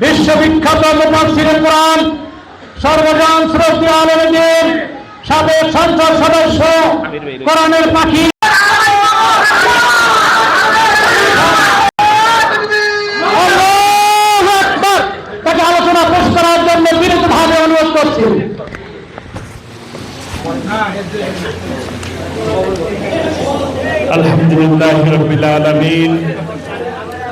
বিশ্ববিখ্যাত মুফাসির কোরআন, সর্বজন শ্রদ্ধি আলমদের সাবেক সংসদ সদস্য কোরআনের পাখি। আলোচনা করার জন্য আলহামদুলিল্লাহ রবিল আলমিন।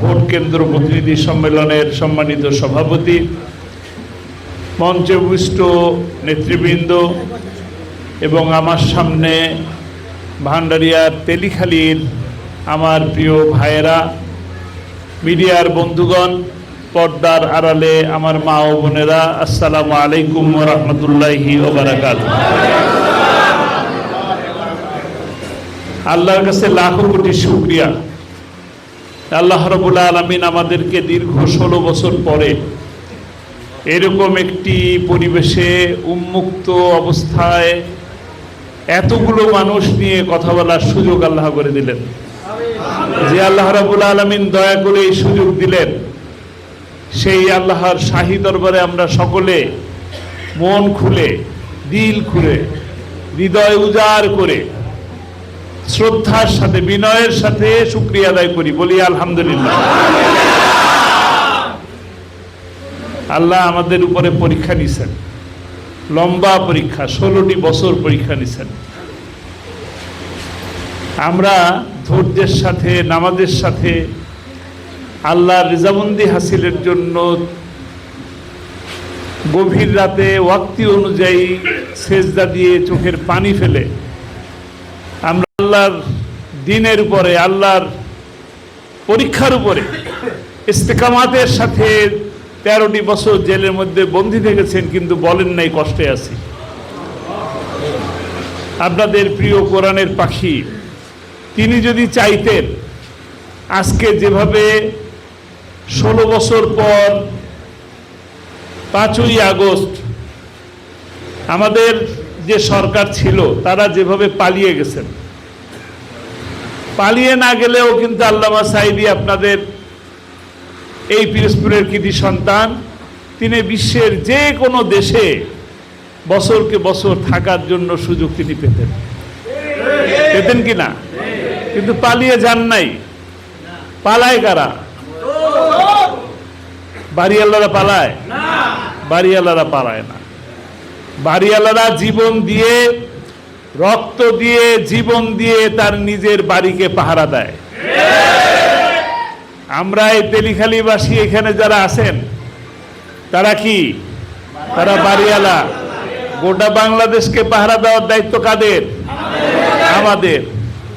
ভোট কেন্দ্র প্রতিনিধি সম্মেলনের সম্মানিত সভাপতি মঞ্চে উপবিষ্ট নেতৃবৃন্দ এবং আমার সামনে ভান্ডারিয়ার তেলিখালীর আমার প্রিয় ভাইয়েরা, মিডিয়ার বন্ধুগণ, পর্দার আড়ালে আমার মা ও বোনেরা, আসসালামু আলাইকুম রহমতুল্লাহি ওবরাকাত আল্লাহর কাছে লাখো কোটি শুক্রিয়া। আল্লাহ রবুল্লা আলমিন আমাদেরকে দীর্ঘ ষোলো বছর পরে এরকম একটি পরিবেশে উন্মুক্ত অবস্থায় এতগুলো মানুষ নিয়ে কথা বলার সুযোগ আল্লাহ করে দিলেন। যে আল্লাহ রাবুল আলমিন দয়া করে এই সুযোগ দিলেন, সেই আল্লাহর শাহী দরবারে আমরা সকলে মন খুলে, দিল খুলে, হৃদয় উজাড় করে শ্রদ্ধার সাথে, বিনয়ের সাথে শুক্রিয়া আদায় করি, বলি আলহামদুলিল্লাহ। আল্লাহ আমাদের উপরে পরীক্ষা নিছেন। লম্বা পরীক্ষা, ষোলোটি বছর পরীক্ষা নিছেন। আমরা ধৈর্যের সাথে, নামাজের সাথে আল্লাহ রিজাবন্দি হাসিলের জন্য গভীর রাতে ওয়াক্তি অনুযায়ী সেজদা দিয়ে চোখের পানি ফেলে আল্লাহর দিনের উপরে, আল্লাহর পরীক্ষার উপরে ইস্তেকামাতের সাথে তেরোটি বছর জেলের মধ্যে বন্দি থেকেছেন, কিন্তু বলেন নাই কষ্টে আছি। আপনাদের প্রিয় কোরআনের পাখি, তিনি যদি চাইতেন আজকে যেভাবে ষোলো বছর পর পাঁচই আগস্ট আমাদের যে সরকার ছিল, তারা যেভাবে পালিয়ে গেছেন পালিয়ে না গেলেও কিন্তু আল্লামা সাইদি আপনাদের এই পিরোজপুরের কৃতি সন্তান, তিনি বিশ্বের যে কোনো দেশে বছরকে বছর থাকার জন্য সুযোগ তিনি পেতেন। পেতেন কি না? কিন্তু পালিয়ে যান নাই। পালায় কারা? বাড়িওয়ালারা পালায়? বাড়িওয়ালারা পালায় না। বাড়িওয়ালারা জীবন দিয়ে রক্ত দিয়ে, জীবন দিয়ে তার নিজের বাড়িকে পাহারা দেয়। আমরা এই তেলিখালীবাসী এখানে যারা আছেন, তারা কি? তারা বাড়িওয়ালা। গোটা বাংলাদেশকে পাহারা দেওয়ার দায়িত্ব কাদের? আমাদের।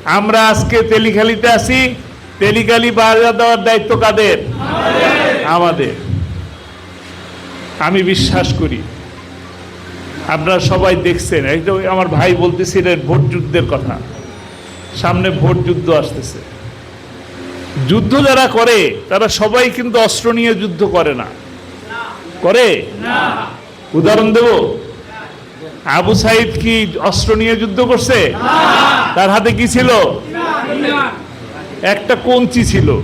আমরা আজকে তেলিখালিতে আছি, তেলিখালি পাহারা দেওয়ার দায়িত্ব কাদের? আমাদের। আমি বিশ্বাস করি আপনারা সবাই দেখছেন। একদম আমার ভাই বলতেছিলেন ভোট যুদ্ধের কথা। সামনে ভোট যুদ্ধ আসতেছে। যুদ্ধ যারা করে, তারা সবাই কিন্তু অস্ত্র নিয়ে যুদ্ধ করে না। করে? উদাহরণ দেব? আবু সাইদ কি অস্ত্র নিয়ে যুদ্ধ করছে? তার হাতে কি ছিল? একটা কঞ্চি ছিল।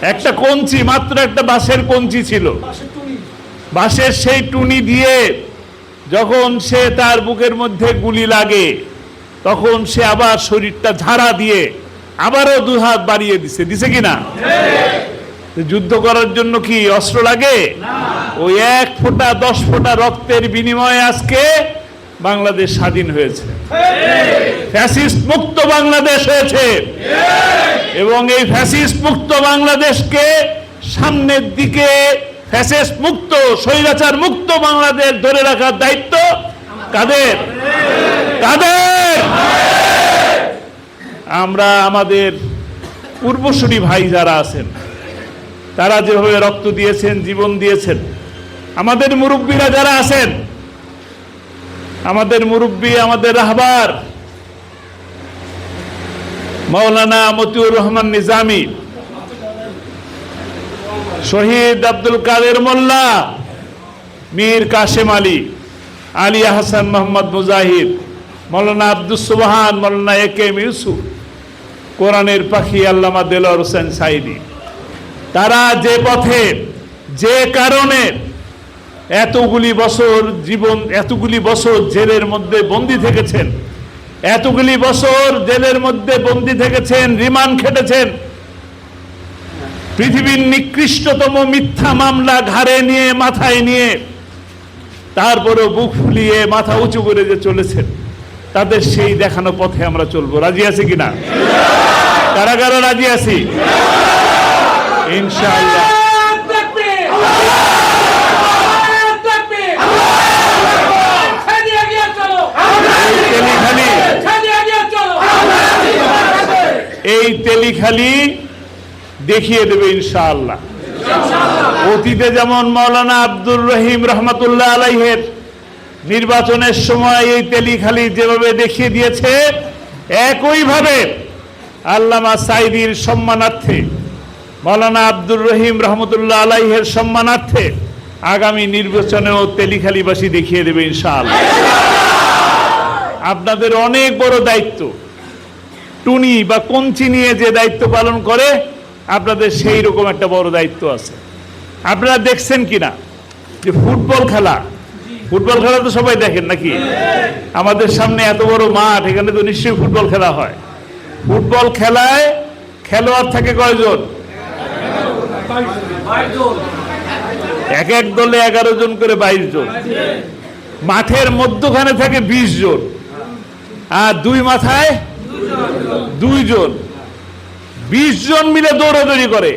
একটা কঞ্চি, মাত্র একটা বাঁশের কঞ্চি ছিল। বাঁশের সেই টুনি দিয়ে যখন সে তার বুকের মধ্যে গুলি লাগে তখন সে আবার শরীরটা ঝাড়া দিয়ে আবারও দু হাত বাড়িয়ে দিছে। দিছে কি না? যুদ্ধ করার জন্য কি অস্ত্র লাগে? ওই এক ফোঁটা দশ ফোঁটা রক্তের বিনিময়ে আজকে বাংলাদেশ স্বাধীন হয়েছে। ফ্যাসিস্ট মুক্ত বাংলাদেশ হয়েছে। এবং এই ফ্যাসিস্ট মুক্ত বাংলাদেশকে সামনের দিকে ফ্যাসিস্ট মুক্ত, স্বৈরাচার মুক্ত বাংলাদেশ ধরে রাখার দায়িত্ব কাদের? কাদের? আমরা আমাদের পূর্বসূরি ভাই যারা আছেন, তারা যেভাবে রক্ত দিয়েছেন, জীবন দিয়েছেন, আমাদের মুরব্বীরা যারা আছেন, আমাদের মুরব্বী, আমাদের রাহবার মৌলানা মতিউর রহমান নিজামী শহীদ আব্দুল কাদের মোল্লা, মীর কাশেম আলী আলী হাসান মোহাম্মদ মুজাহিদ, মৌলানা আব্দুল সুবহান, মৌলানা এ কে এম ইউসুফ, কোরআনের পাখি আল্লামা দেলোয়ার হোসেন সাইদি। তারা যে পথে, যে কারণে এতগুলি বছর জীবন, এতগুলি বছর জেলের মধ্যে বন্দি থেকেছেন, এতগুলি বছর জেলের মধ্যে বন্দি থেকেছেন, রিমান্ড খেটেছেন পৃথিবীর নিকৃষ্টতম মিথ্যা মামলা ঘাড়ে নিয়ে, মাথায় নিয়ে, তারপরেও বুক ফুলিয়ে মাথা উঁচু করে যে চলেছেন, তাদের সেই দেখানো পথে আমরা চলবো। রাজি আছি কিনা? কারা কারা রাজি আছি? ইনশাআল্লাহ। এই তেলিখালি দেখিয়ে দেবে ইনশাআল্লাহ। অতীতে যেমন মৌলানা আব্দুর রহিম রহমতুল্লাহ আলাইহের নির্বাচনের সময় এই তেলিখালি যেভাবে দেখিয়ে দিয়েছে, একইভাবে আল্লামা সাইদির সম্মানার্থে, মৌলানা আব্দুর রহিম রহমতুল্লাহ আলাইহের সম্মানার্থে আগামী নির্বাচনেও তেলিখালিবাসী দেখিয়ে দেবে ইনশাআল্লাহ। আপনাদের অনেক বড় দায়িত্ব, টুনি বা কঞ্চি নিয়ে যে দায়িত্ব পালন করে আপনাদের সেই রকম একটা বড় দায়িত্ব আছে। আপনারা দেখছেন কিনা? যে ফুটবল খেলা। ফুটবল খেলা তো সবাই দেখেন নাকি? আমাদের সামনে এত বড় মাঠ, এখানে তো নিশ্চয়ই ফুটবল খেলা হয়। ফুটবল খেলায় খেলোয়াড় থাকে কয়জন? এক এক দলে এগারো জন করে বাইশ জন। মাঠের মধ্যখানে থাকে বিশ জন। আর দুই মাথায় দুইজন। বিশ জন মিলে দৌড়াদৌড়ি করে।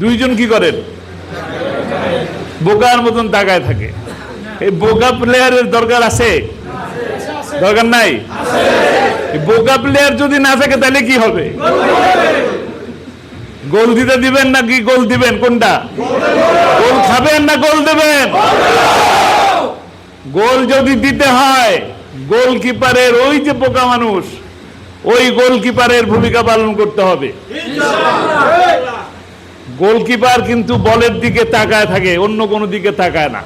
দুইজন কি করেন? বোকার মতন তাকায় থাকে। এই বোকা প্লেয়ারের দরকার আছে? দরকার নাই? বোকা প্লেয়ার যদি না থাকে, তাহলে কি হবে? গোল দিতে দিবেন না কি গোল দিবেন? কোনটা? গোল খাবেন না গোল দেবেন? গোল যদি দিতে হয়, গোলকিপারের ওই যে পোকা মানুষ ওই গোলকিপারের ভূমিকা পালন করতে হবে। গোলকিপার কিন্তু বলের দিকে তাকায় থাকে, অন্য কোনো দিকে তাকায় না।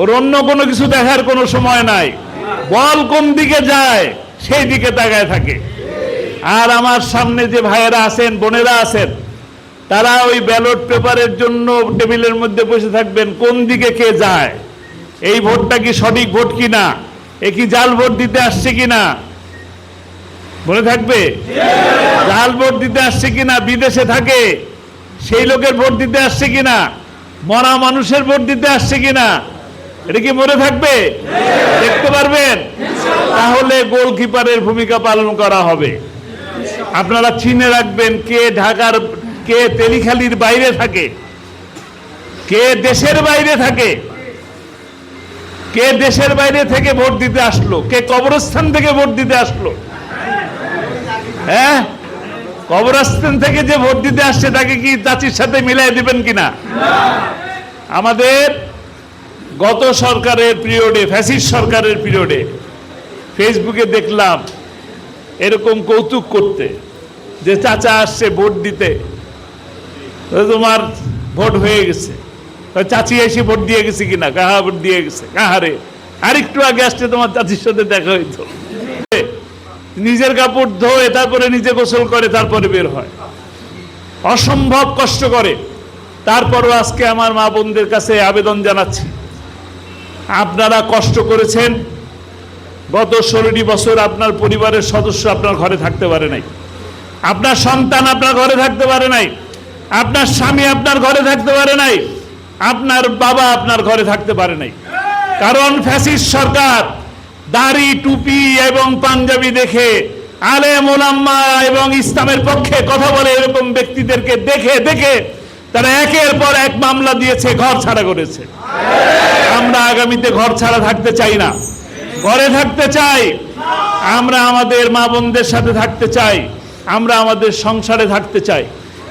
ওর অন্য কোনো কিছু দেখার কোনো সময় নাই। বল কোন দিকে যায়, সেই দিকে তাকায় থাকে। আর আমার সামনে যে ভাইয়েরা আছেন, বোনেরা আছেন, তারা ওই ব্যালট পেপারের জন্য টেবিলের মধ্যে বসে থাকবেন, কোন দিকে কে যায়, এই ভোটটা কি সঠিক ভোট কিনা, এ কি জাল ভোট দিতে আসছে কিনা মনে থাকবে? জাল ভোট দিতে আসছে কিনা, বিদেশে থাকে, সেই লোকের ভোট দিতে আসছে কিনা, মরা মানুষের ভোট দিতে আসছে কিনা, এটা কি মনে থাকবে? দেখতে পারবেন? তাহলে গোলকিপারের ভূমিকা পালন করা হবে। আপনারা চিনে রাখবেন কে ঢাকার, কে তেলিখালির বাইরে থাকে, কে দেশের বাইরে থাকে, কে দেশের বাইরে থেকে ভোট দিতে আসলো, কে কবরস্থান থেকে ভোট দিতে আসলো। হ্যাঁ? কবরস্থান থেকে যে ভোট দিতে আসছে, তাকে কি চাচির সাথে মিলাই দিবেন কিনা? আমাদের গত সরকারের পিরিয়ডে, ফ্যাসিস সরকারের পিরিয়ডে ফেসবুকে দেখলাম এরকম কৌতুক করতে, যে চাচা আসছে ভোট দিতে তোমার ভোট হয়ে গেছে। চাচি এসে ভোট দিয়ে গেছে কিনা? কাহা ভোট দিয়ে গেছে? কাহারে? আরেকটু আগে আসছে তোমার চাচির সাথে দেখা হইতো। নিজের কাপড় ধোয়, তারপরে নিজে গোসল করে, তারপরে বের হয়। অসম্ভব কষ্ট করে। তারপরও আজকে আমার মা বোনদের কাছে আবেদন জানাচ্ছি। আপনারা কষ্ট করেছেন। গত ষোলোটি বছর আপনার পরিবারের সদস্য আপনার ঘরে থাকতে পারে নাই। আপনার সন্তান আপনার ঘরে থাকতে পারে নাই। আপনার স্বামী আপনার ঘরে থাকতে পারে নাই। আপনার বাবা আপনার ঘরে থাকতে পারে নাই। কারণ ফ্যাসিস সরকার দাড়ি, টুপি এবং পাঞ্জাবি দেখে আলে মোলাম্মা এবং ইসলামের পক্ষে কথা বলে এরকম ব্যক্তিদেরকে দেখে দেখে তারা একের পর এক মামলা দিয়েছে, ঘর ছাড়া করেছে। আমরা আগামীতে ঘর ছাড়া থাকতে চাই না। ঘরে থাকতে চাই। আমরা আমাদের মা বোনদের সাথে থাকতে চাই। আমরা আমাদের সংসারে থাকতে চাই।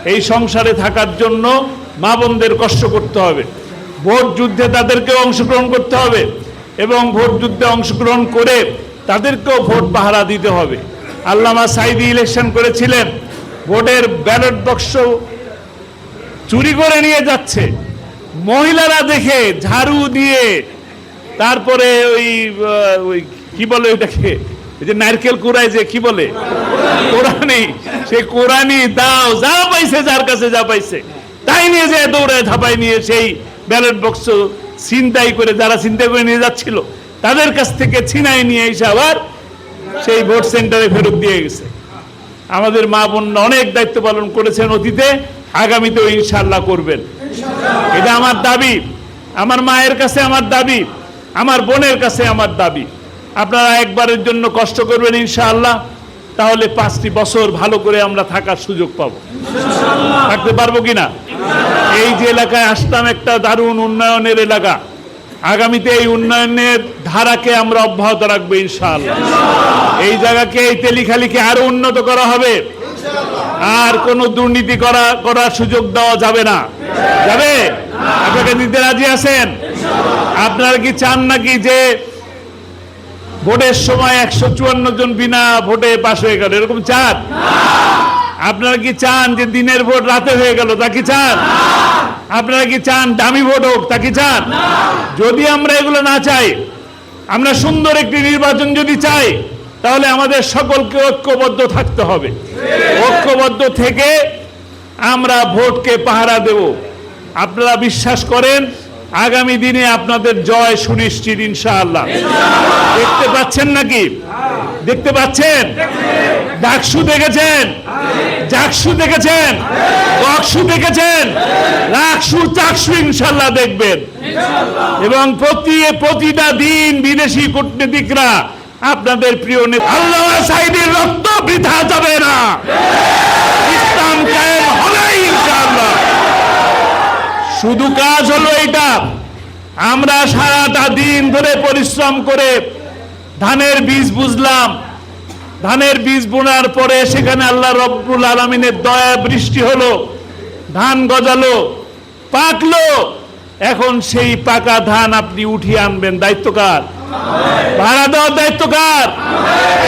এই সংসারে থাকার জন্য মা বোনদের কষ্ট করতে হবে। ভোট যুদ্ধে তাদেরকেও অংশগ্রহণ করতে হবে। এবং ভোট যুদ্ধে অংশগ্রহণ করে তাদেরকেও ভোট পাহারা দিতে হবে। আল্লামা সাইদি ইলেকশন করেছিলেন, ভোটের ব্যালট বাক্স চুরি করে নিয়ে যাচ্ছে। মহিলারা দেখে ঝাড়ু দিয়ে তারপরে ওই ওই কি বলে ওইটাকে? যে নারকেল কুড়ায় যে কি বলে? কোরআনি সেই কোরআনি দাও, যা পাইছে যার কাছে যা পাইছে, তাই নিয়ে যে দৌড়ে ধাপায় নিয়ে সেই ব্যালট বক্স ছিনতাই করে যারা চিন্তা করে নিয়ে যাচ্ছিল তাদের কাছ থেকে ছিনাই নিয়ে এসে আবার সেই ভোট সেন্টারে ফেরত দিয়ে গেছে। আমাদের মা বোন অনেক দায়িত্ব পালন করেছেন অতীতে আগামীতেও ইনশাল্লাহ করবেন। এটা আমার দাবি। আমার মায়ের কাছে আমার দাবি আমার বোনের কাছে আমার দাবি। আপনারা একবারের জন্য কষ্ট করবেন ইনশাআল্লাহ। তাহলে পাঁচটি বছর ভালো করে আমরা থাকার সুযোগ পাব। থাকতে পারব কিনা? এই যে এলাকায় আসতাম একটা দারুণ উন্নয়নের এলাকা। আগামীতে এই উন্নয়নের ধারাকে আমরা অব্যাহত রাখব ইনশাআল্লাহ। এই জায়গাকে, এই তেলিখালিকে আরও উন্নত করা হবে। আর কোনো দুর্নীতি করা, করার সুযোগ দেওয়া যাবে না। যাবে? আপনাকে দিতে রাজি আছেন? আপনারা কি চান নাকি যে ভোটের সময় একশো চুয়ান্ন জন বিনা ভোটে পাশ হয়ে গেল। এরকম চান? আপনারা কি চান যে দিনের ভোট রাতে হয়ে গেল তা কি চান? আপনারা কি চান দামি ভোট হোক তা কি চান? যদি আমরা এগুলো না চাই, আমরা সুন্দর একটি নির্বাচন যদি চাই, তাহলে আমাদের সকলকে ঐক্যবদ্ধ থাকতে হবে। ঐক্যবদ্ধ থেকে আমরা ভোটকে পাহারা দেব। আপনারা বিশ্বাস করেন আগামী দিনে আপনাদের জয় সুনিশ্চিত, ইনশাআল্লাহ। দেখতে পাচ্ছেন নাকি? দেখতে পাচ্ছেন? ডাকসু দেখেছেন? জাকসু দেখেছেন? বক্সু দেখেছেন? রাকসু, চাকসু ইনশাল্লাহ দেখবেন। এবং প্রতি, প্রতিটা দিন বিদেশি কূটনীতিকরা আপনাদের প্রিয় নেতা আল্লাহ সাইদের রক্ত বৃথা যাবে না। ইসলাম শুধু কাজ হলো এটা আমরা সারাটা দিন ধরে পরিশ্রম করে ধানের বীজ বুঝলাম। ধানের বীজ বোনার পরে সেখানে আল্লাহ রব্বুল আলমিনের দয়া বৃষ্টি হলো, ধান গজালো, পাকলো। এখন সেই পাকা ধান আপনি উঠিয়ে আনবেন। দায়িত্ব কার? ভাড়া দেওয়ার দায়িত্ব কার?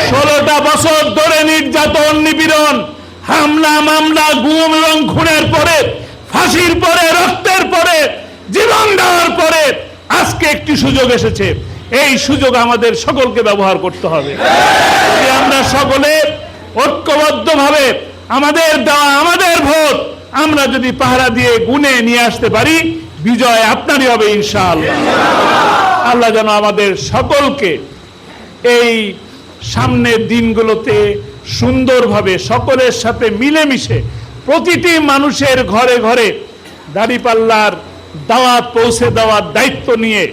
ষোলোটা বছর ধরে নির্যাতন, নিপীড়ন, হামলা, মামলা, গুম এবং খুনের পরে ফাঁসির পরে, রক্তের পরে, জীবন দেওয়ার পরে আজকে একটি সুযোগ এসেছে। এই সুযোগ আমাদের সকলকে ব্যবহার করতে হবে। আমরা সকলে ঐক্যবদ্ধভাবে আমাদের দেওয়া, আমাদের ভোট আমরা যদি পাহারা দিয়ে গুনে নিয়ে আসতে পারি, বিজয় আপনারই হবে ইনশাআল্লাহ। আল্লাহ যেন আমাদের সকলকে এই সামনের দিনগুলোতে সুন্দরভাবে সকলের সাথে মিলেমিশে প্রতিটি মানুষের ঘরে ঘরে দাড়িপাল্লার দাওয়াত পৌঁছে দেওয়ার দায়িত্ব নিয়ে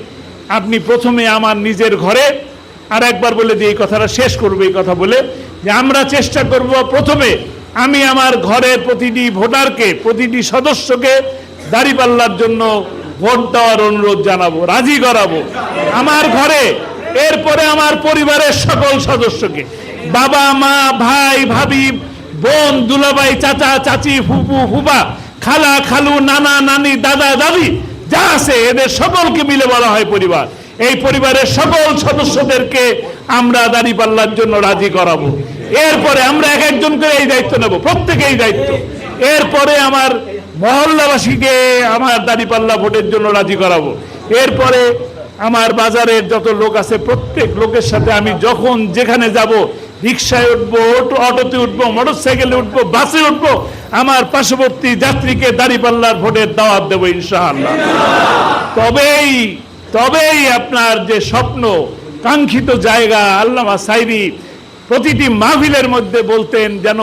আপনি প্রথমে আমার নিজের ঘরে আর একবার বলে দিয়ে এই কথাটা শেষ করব, এই কথা বলে যে আমরা চেষ্টা করব প্রথমে আমি আমার ঘরের প্রতিটি ভোটারকে, প্রতিটি সদস্যকে দাড়িপাল্লার জন্য ভোট দেওয়ার অনুরোধ জানাব, রাজি করাবো। আমার ঘরে, এরপরে আমার পরিবারের সকল সদস্যকে, বাবা, মা, ভাই, ভাবি বোন দুলাবাই চাচা, চাচি ফুপু ফুপা খালা, খালু, নানা, নানি, দাদা, দাদি, যা আছে এদের সকলকে মিলে বলা হয় পরিবার। এই পরিবারের সকল সদস্যদেরকে আমরা দাঁড়িপাল্লার জন্য রাজি করাবো। এরপরে আমরা এক একজন করে এই দায়িত্ব নেব প্রত্যেকে এই দায়িত্ব। এরপরে আমার মহল্লাবাসীকে আমার দাঁড়িপাল্লা ভোটের জন্য রাজি করাবো। এরপরে আমার বাজারের যত লোক আছে, প্রত্যেক লোকের সাথে আমি যখন যেখানে যাব রিক্সায় উঠবো অটোতে উঠবো মোটর সাইকেলে উঠবো, বাসে উঠবো, আমার পার্শ্ববর্তী যাত্রীকে দাঁড়িপাল্লার ভোটের দাওয়াত দেবো ইনশাআল্লাহ। তবেই তবেই আপনার যে স্বপ্ন, কাঙ্ক্ষিত জায়গা, আল্লামা সাইদি প্রতিটি মাহফিলের মধ্যে বলতেন যেন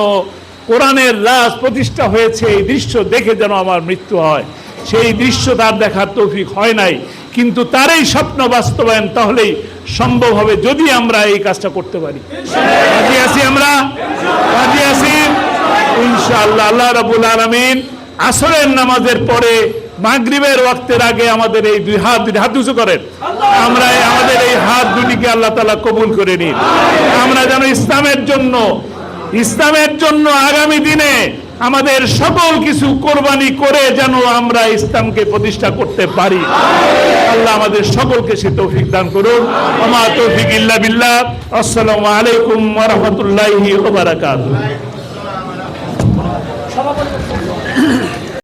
কোরআনের রাজ প্রতিষ্ঠা হয়েছে, এই দৃশ্য দেখে যেন আমার মৃত্যু হয়। সেই দৃশ্য তার দেখার তৌফিক হয় নাই। কিন্তু তারই স্বপ্ন বাস্তবায়ন তাহলেই সম্ভব হবে যদি আমরা এই কাজটা করতে পারি। রাজি আমরা? রাজি আছি? ইনশাআল্লাহ, আল্লাহ রাবুল আলমিন আসরের নামাজের পরে মাগরিবের ওয়াক্তের আগে আমাদের এই দুই হাত দুই হাত উঁচু করেন। আমরা আমাদের এই হাত দুটিকে আল্লাহ তালা কবুল করে নিন। আমরা যেন ইসলামের জন্য ইসলামের জন্য আগামী দিনে আমাদের সকল কিছু কোরবানি করে যেন আমরা ইসলামকে প্রতিষ্ঠা করতে পারি। আল্লাহ আমাদের সকলকে সে তৌফিক দান করুন। আমা তৌফিক ইল্লা বিল্লাহ। আসসালামু আলাইকুম ওয়া রাহমাতুল্লাহি ওয়া বারাকাতুহু।